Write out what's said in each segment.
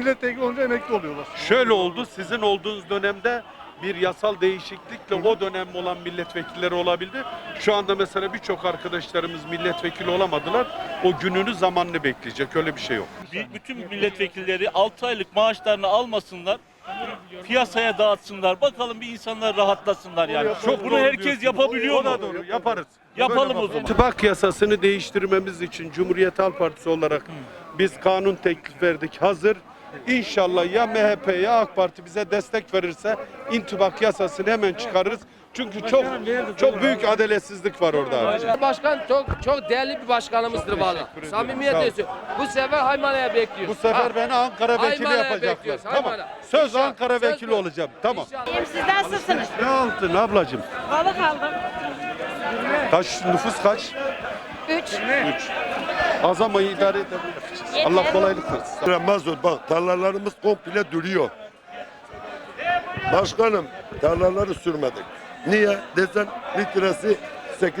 Milletvekili olunca emekli oluyorlar. Şöyle oldu, sizin olduğunuz dönemde bir yasal değişiklikle o dönem olan milletvekilleri olabildi. Şu anda mesela birçok arkadaşlarımız milletvekili olamadılar. O gününü zamanını bekleyecek. Öyle bir şey yok. Bir- bütün milletvekilleri 6 aylık maaşlarını almasınlar. Piyasaya dağıtsınlar. Bakalım bir insanlar rahatlasınlar yani. Çok Bunu herkes yapabiliyor mu? doğru. Yaparız. Yapalım o zaman. İttifak yasasını değiştirmemiz için Cumhuriyet Halk Partisi olarak biz kanun teklif verdik. Hazır. İnşallah ya MHP ya AK Parti bize destek verirse intibak yasasını hemen çıkarırız. Çünkü çok çok büyük adaletsizlik var orada. Başkan çok çok değerli bir başkanımızdır valla. ederim. Samimiyetle Sağ ol. söylüyorum. Bu sefer Haymana'ya bekliyoruz. Bu sefer Ha, beni Ankara vekili Haymana'ya yapacaklar. bekliyoruz, Tamam. Haymana. Söz İnşallah. Ankara Söz vekili ver. olacağım. Tamam. İnşallah. İyiyim siz nasılsınız? Ne altın ablacığım? Balık aldım. Kaç nüfus kaç? Üç. Üç. Az ama idare edebiliriz. Allah kolaylık versin. Mazot bak tarlalarımız komple duruyor. Başkanım tarlaları sürmedik. Niye? Desen litresi 8-9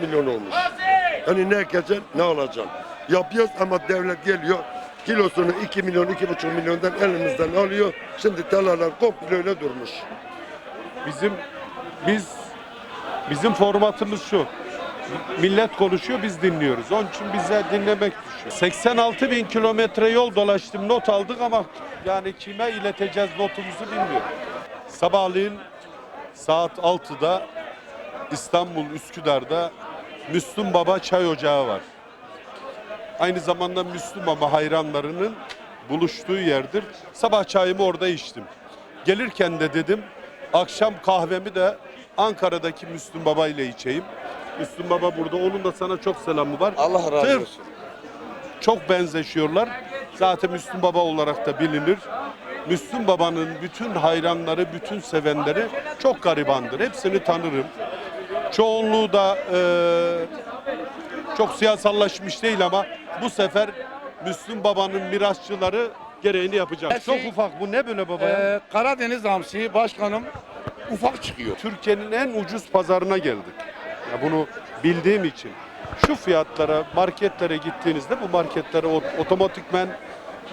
milyon olmuş. Hani ne ekeceksin ne alacaksın. Yapıyoruz ama devlet geliyor kilosunu 2 milyon 2,5 milyondan elimizden alıyor. Şimdi tarlalar komple öyle durmuş. Bizim biz bizim formatımız şu. Millet konuşuyor biz dinliyoruz. Onun için bize dinlemek düşüyor. 86 bin kilometre yol dolaştım not aldık ama yani kime ileteceğiz notumuzu bilmiyorum. Sabahleyin saat 6'da İstanbul Üsküdar'da Müslüm Baba Çay Ocağı var. Aynı zamanda Müslüm Baba hayranlarının buluştuğu yerdir. Sabah çayımı orada içtim. Gelirken de dedim akşam kahvemi de Ankara'daki Müslüm Baba ile içeyim. Müslüm Baba burada. Onun da sana çok selamı var. Allah razı olsun. Çok benzeşiyorlar. Zaten Müslüm Baba olarak da bilinir. Müslüm Baba'nın bütün hayranları, bütün sevenleri çok garibandır. Hepsini tanırım. Çoğunluğu da eee, çok siyasallaşmış değil ama bu sefer Müslüm Baba'nın mirasçıları gereğini yapacak. Her Çok şey- ufak bu ne böyle baba ya? Ee, Karadeniz hamsi başkanım ufak çıkıyor. Türkiye'nin en ucuz pazarına geldik. Ya bunu bildiğim için. Şu fiyatlara, marketlere gittiğinizde bu marketlere ot- otomatikmen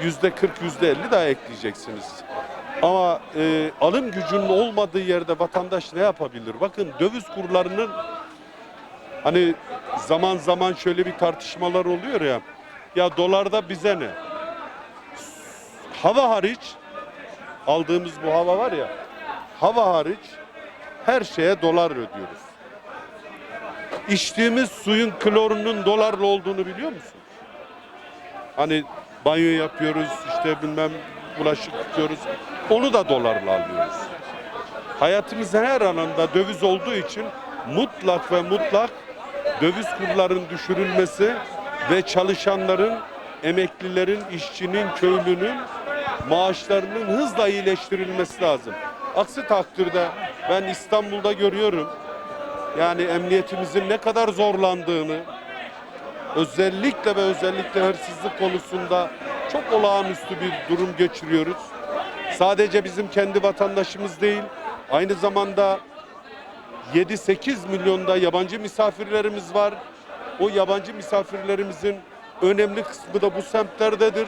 yüzde 40, yüzde 50 daha ekleyeceksiniz. Ama e, alım gücünün olmadığı yerde vatandaş ne yapabilir? Bakın döviz kurlarının hani zaman zaman şöyle bir tartışmalar oluyor ya. Ya dolarda bize ne? Hava hariç aldığımız bu hava var ya hava hariç her şeye dolar ödüyoruz. İçtiğimiz suyun klorunun dolarla olduğunu biliyor musun? Hani banyo yapıyoruz, işte bilmem bulaşık yıkıyoruz. Onu da dolarla alıyoruz. Hayatımızın her alanında döviz olduğu için mutlak ve mutlak döviz kurların düşürülmesi ve çalışanların, emeklilerin, işçinin, köylünün maaşlarının hızla iyileştirilmesi lazım. Aksi takdirde ben İstanbul'da görüyorum. Yani emniyetimizin ne kadar zorlandığını, özellikle ve özellikle hırsızlık konusunda çok olağanüstü bir durum geçiriyoruz. Sadece bizim kendi vatandaşımız değil, aynı zamanda 7-8 milyonda yabancı misafirlerimiz var. O yabancı misafirlerimizin önemli kısmı da bu semtlerdedir.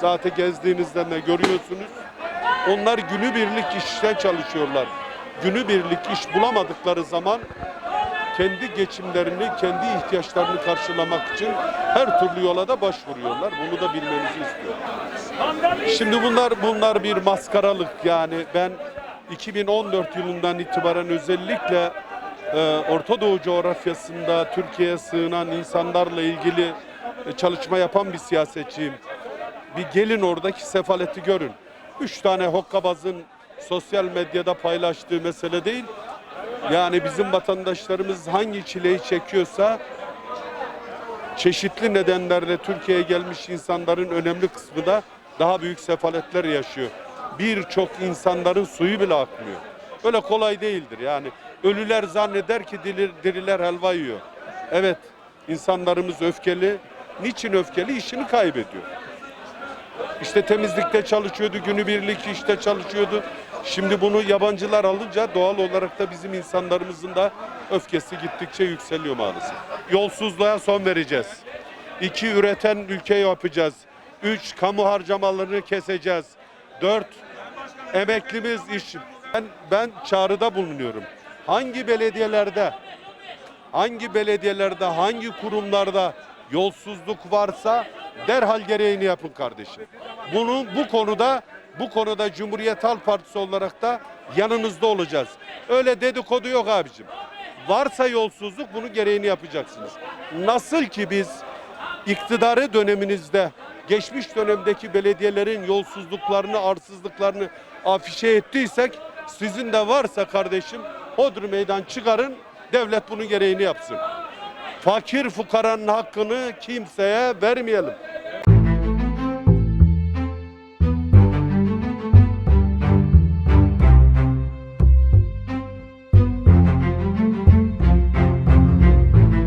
Zaten gezdiğinizde de görüyorsunuz. Onlar günübirlik işten çalışıyorlar. Günübirlik iş bulamadıkları zaman kendi geçimlerini, kendi ihtiyaçlarını karşılamak için her türlü yola da başvuruyorlar. Bunu da bilmenizi istiyorum. Şimdi bunlar bunlar bir maskaralık yani ben 2014 yılından itibaren özellikle e, Orta Doğu coğrafyasında Türkiye'ye sığınan insanlarla ilgili e, çalışma yapan bir siyasetçiyim. Bir gelin oradaki sefaleti görün. Üç tane hokkabazın sosyal medyada paylaştığı mesele değil. Yani bizim vatandaşlarımız hangi çileyi çekiyorsa çeşitli nedenlerle Türkiye'ye gelmiş insanların önemli kısmı da daha büyük sefaletler yaşıyor. Birçok insanların suyu bile akmıyor. Böyle kolay değildir yani. Ölüler zanneder ki diri- diriler helva yiyor. Evet insanlarımız öfkeli. Niçin öfkeli? İşini kaybediyor. İşte temizlikte çalışıyordu, günübirlik işte çalışıyordu. Şimdi bunu yabancılar alınca doğal olarak da bizim insanlarımızın da öfkesi gittikçe yükseliyor maalesef. Yolsuzluğa son vereceğiz. İki üreten ülke yapacağız. Üç, kamu harcamalarını keseceğiz. Dört, emeklimiz iş. Ben, ben çağrıda bulunuyorum. Hangi belediyelerde, hangi belediyelerde, hangi kurumlarda yolsuzluk varsa derhal gereğini yapın kardeşim. Bunu bu konuda bu konuda Cumhuriyet Halk Partisi olarak da yanınızda olacağız. Öyle dedikodu yok abicim. Varsa yolsuzluk bunu gereğini yapacaksınız. Nasıl ki biz iktidarı döneminizde geçmiş dönemdeki belediyelerin yolsuzluklarını, arsızlıklarını afişe ettiysek sizin de varsa kardeşim Hodri meydan çıkarın devlet bunun gereğini yapsın. Fakir fukaranın hakkını kimseye vermeyelim.